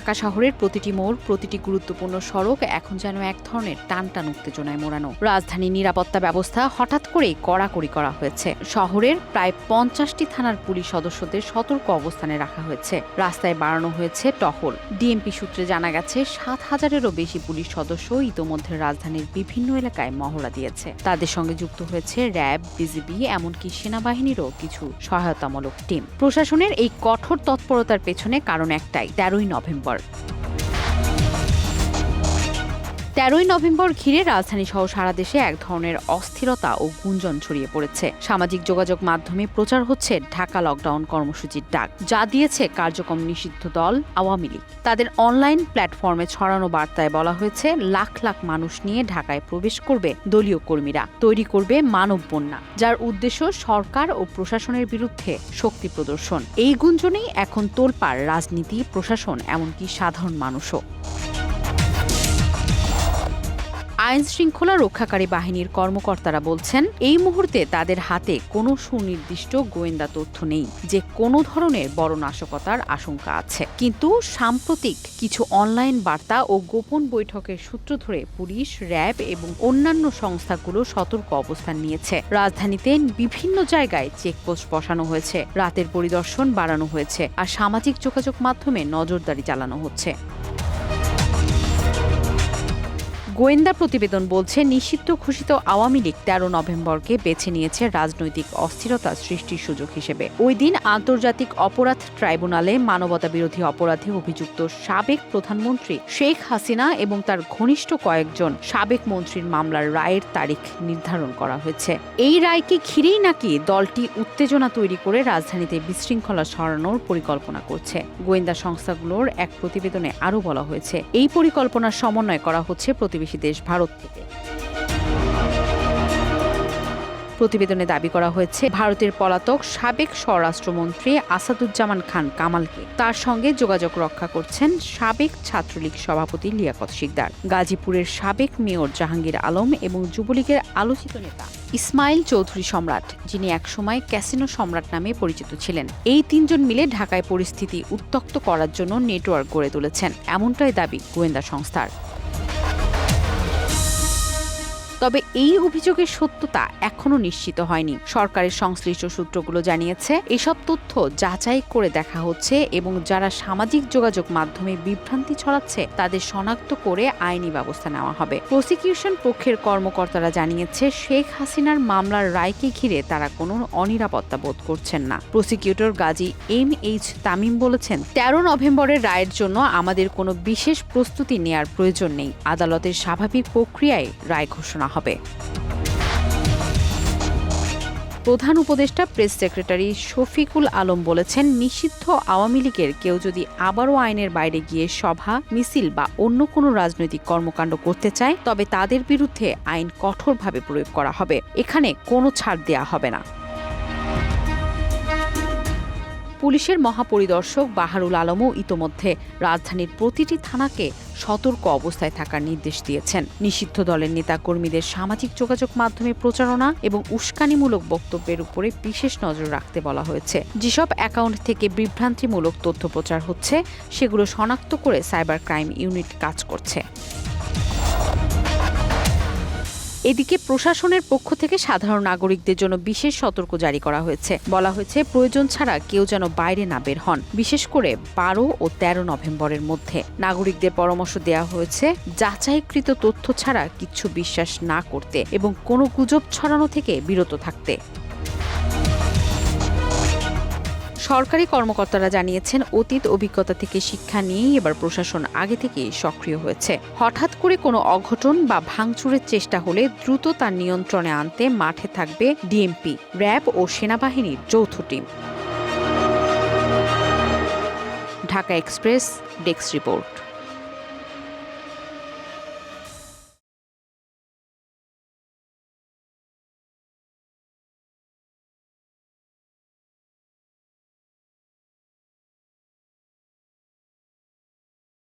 ঢাকা শহরের প্রতিটি মোড়, প্রতিটি গুরুত্বপূর্ণ সড়ক এখন যেন এক ধরনের টান টান উত্তেজনায় মোড়ানো। রাজধানীর নিরাপত্তা ব্যবস্থা হঠাৎ করেই কড়াকড়ি করা হয়েছে। শহরের প্রায় পঞ্চাশটি থানার পুলিশ সদস্যদের সতর্ক অবস্থানে রাখা হয়েছে। রাস্তায় বাড়ানো হয়েছে টহল। ডিএমপি সূত্রে জানা গেছে, সাত হাজারেরও বেশি পুলিশ সদস্য ইতোমধ্যে রাজধানীর বিভিন্ন এলাকায় মহড়া দিয়েছে। তাদের সঙ্গে যুক্ত হয়েছে র্যাব, বিজিবি, এমনকি সেনাবাহিনীরও কিছু সহায়তামূলক টিম। প্রশাসনের এই কঠোর তৎপরতার পেছনে কারণ একটাই, তেরোই নভেম্বর। কর তেরোই নভেম্বর ঘিরে রাজধানী সহ সারা দেশে এক ধরনের অস্থিরতা ও গুঞ্জন ছড়িয়ে পড়েছে। সামাজিক যোগাযোগ মাধ্যমে প্রচার হচ্ছে ঢাকা লকডাউন কর্মসূচির ডাক, যা দিয়েছে কার্যক্রম নিষিদ্ধ দল আওয়ামী লীগ। তাদের অনলাইন প্ল্যাটফর্মে ছড়ানো বার্তায় বলা হয়েছে, লাখ লাখ মানুষ নিয়ে ঢাকায় প্রবেশ করবে দলীয় কর্মীরা, তৈরি করবে মানব বন্যা, যার উদ্দেশ্য সরকার ও প্রশাসনের বিরুদ্ধে শক্তি প্রদর্শন। এই গুঞ্জনেই এখন তোলপাড় রাজনীতি, প্রশাসন, এমনকি সাধারণ মানুষও। আইন শৃঙ্খলা রক্ষাকারী বাহিনীর কর্মকর্তারা বলছেন, এই মুহূর্তে তাদের হাতে কোনো সুনির্দিষ্ট গোয়েন্দা তথ্য নেই যে কোনো ধরনের বড় নাশকতার আশঙ্কা আছে। কিন্তু সাম্প্রতিক কিছু অনলাইন বার্তা ও গোপন বৈঠকের সূত্র ধরে পুলিশ, র্যাব এবং অন্যান্য সংস্থাগুলো সতর্ক অবস্থান নিয়েছে। রাজধানীতে বিভিন্ন জায়গায় চেকপোস্ট বসানো হয়েছে। রাতের পরিদর্শন বাড়ানো হয়েছে। আর সামাজিক যোগাযোগ মাধ্যমে নজরদারি চালানো হচ্ছে। গোয়েন্দা প্রতিবেদন বলছে, নিষিদ্ধ ঘোষিত আওয়ামী লীগ তেরো নভেম্বরকে বেছে নিয়েছে রাজনৈতিক অস্থিরতা সৃষ্টির সুযোগ হিসেবে। ওই দিন আন্তর্জাতিক অপরাধ ট্রাইব্যুনালে মানবতা বিরোধী অপরাধে অভিযুক্ত সাবেক প্রধানমন্ত্রী শেখ হাসিনা এবং তার ঘনিষ্ঠ কয়েকজন সাবেক মন্ত্রীর মামলার রায়ের তারিখ নির্ধারণ করা হয়েছে। এই রায়কে ঘিরেই নাকি দলটি উত্তেজনা তৈরি করে রাজধানীতে বিশৃঙ্খলা ছড়ানোর পরিকল্পনা করছে? গোয়েন্দা সংস্থাগুলোর এক প্রতিবেদনে আরও বলা হয়েছে, এই পরিকল্পনার সমন্বয় করা হচ্ছে প্রতিবেশী দেশ ভারত থেকে। প্রতিবেদনে দাবি করা হয়েছে, ভারতের পলাতক সাবেক স্বরাষ্ট্রমন্ত্রী আসাদুজ্জামান খান কামালকে। তার সঙ্গে যোগাযোগ রক্ষা করছেন সাবেক ছাত্রলীগ সভাপতি লিয়াকত শিকদার। গাজীপুরের সাবেক মেয়র জাহাঙ্গীর আলম এবং যুবলীগের আলোচিত নেতা ইসমাইল চৌধুরী সম্রাট, যিনি একসময় ক্যাসিনো সম্রাট নামে পরিচিত ছিলেন। এই তিনজন মিলে ঢাকায় পরিস্থিতি উত্তক্ত করার জন্য নেটওয়ার্ক গড়ে তুলেছেন, এমনটাই দাবি গোয়েন্দা সংস্থার। তবে এই অভিযোগের সত্যতা এখনও নিশ্চিত হয়নি। সরকারের সংশ্লিষ্ট সূত্রগুলো জানিয়েছে, এসব তথ্য যাচাই করে দেখা হচ্ছে এবং যারা সামাজিক যোগাযোগ মাধ্যমে বিভ্রান্তি ছড়াচ্ছে, তাদের শনাক্ত করে আইনি ব্যবস্থা নেওয়া হবে। প্রসিকিউশন পক্ষের কর্মকর্তারা জানিয়েছে, শেখ হাসিনার মামলার রায়কে ঘিরে তারা কোনো অনিরাপত্তা বোধ করছেন না। Prosecutor Gazi M H Tamim বলেছেন, তেরো নভেম্বরের রায়ের জন্য আমাদের কোনো বিশেষ প্রস্তুতি নেয়ার প্রয়োজন নেই। আদালতের স্বাভাবিক প্রক্রিয়ায় রায় ঘোষণা হবে। প্রধান উপদেষ্টা, প্রেস সেক্রেটারি শফিকুল আলম বলেছেন, নিষিদ্ধ আওয়ামী লীগের কেউ যদি আবারও আইনের বাইরে গিয়ে সভা, মিছিল বা অন্য কোনো রাজনৈতিক কর্মকাণ্ড করতে চায়, তবে তাদের বিরুদ্ধে আইন কঠোরভাবে প্রয়োগ করা হবে। এখানে কোনো ছাড় দেয়া হবে না। পুলিশের মহাপরিদর্শক বাহারুল আলমও ইতোমধ্যে রাজধানীর প্রতিটি থানাকে সতর্ক অবস্থায় থাকার নির্দেশ দিয়েছেন। নিষিদ্ধ দলের নেতাকর্মীদের সামাজিক যোগাযোগ মাধ্যমে প্রচারণা এবং উস্কানিমূলক বক্তব্যের উপরে বিশেষ নজর রাখতে বলা হয়েছে। যেসব অ্যাকাউন্ট থেকে বিভ্রান্তিমূলক তথ্য প্রচার হচ্ছে, সেগুলো শনাক্ত করে সাইবার ক্রাইম ইউনিট কাজ করছে। এদিকে প্রশাসনের পক্ষ থেকে সাধারণ নাগরিকদের জন্য বিশেষ সতর্ক জারি করা হয়েছে। বলা হয়েছে, প্রয়োজন ছাড়া কেউ যেন বাইরে না বের হন, বিশেষ করে বারো ও তেরো নভেম্বরের মধ্যে। নাগরিকদের পরামর্শ দেওয়া হয়েছে, যাচাইকৃত তথ্য ছাড়া কিছু বিশ্বাস না করতে এবং কোনো গুজব ছড়ানো থেকে বিরত থাকতে। সরকারি কর্মকর্তারা জানিয়েছেন, অতীত অভিজ্ঞতা থেকে শিক্ষা নিয়েই এবার প্রশাসন আগে থেকে সক্রিয় হয়েছে। হঠাৎ করে কোনো অঘটন বা ভাঙচুরের চেষ্টা হলে দ্রুত তার নিয়ন্ত্রণে আনতে মাঠে থাকবে ডিএমপি, র্যাব ও সেনাবাহিনীর যৌথ team. Dhaka express desk report.